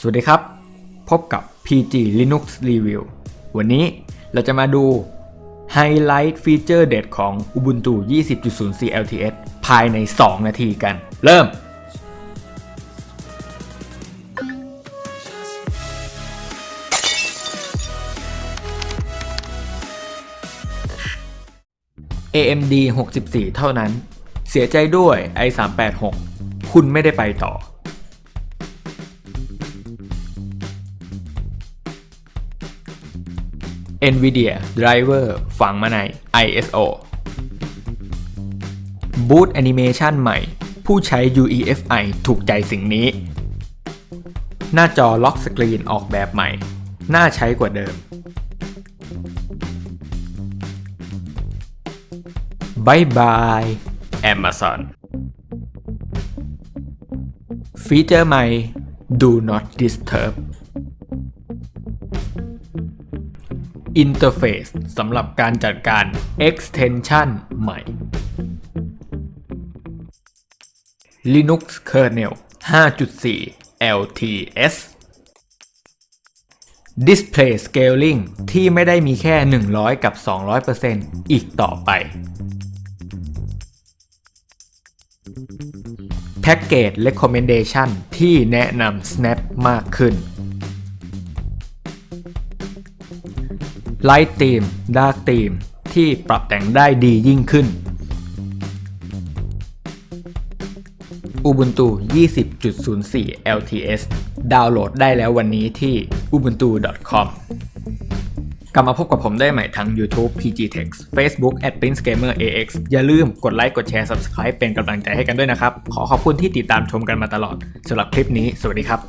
สวัสดีครับ พบกับ PG Linux Review วันนี้เราจะมาดูไฮไลท์ฟีเจอร์เด็ดของ Ubuntu 20.04 LTS ภายใน 2 นาทีกัน เริ่ม AMD 64 เท่านั้น เสียใจด้วย i386 คุณไม่ได้ไปต่อ NVIDIA Driver ฝังมาใน ISO Boot Animation ใหม่ ผู้ใช้ UEFI ถูกใจสิ่งนี้ หน้าจอล็อกสกรีนออกแบบใหม่ น่าใช้กว่าเดิมบายบาย Amazon ฟีเจอร์ใหม่ Do not disturb อินเทอร์เฟซสำหรับการจัดการ extension ใหม่ Linux kernel 5.4 LTS Display Scaling ที่ไม่ได้มีแค่ 100 กับ 200%อีกต่อไป Package Recommendation ที่แนะนำ Snap มากขึ้น Light Theme Dark Theme ที่ปรับแต่งได้ดียิ่งขึ้น Ubuntu 20.04 LTS ดาวน์โหลดได้แล้ววันนี้ที่ ubuntu.com กลับมาพบกับผมได้ใหม่ทาง YouTube PGText Facebook at PrinceGamerAX อย่าลืมกดไลค์กดแชร์ Subscribe เป็นกำลังใจให้กันด้วยนะครับ ขอขอบคุณที่ติดตามชมกันมาตลอดสำหรับคลิปนี้ สวัสดีครับ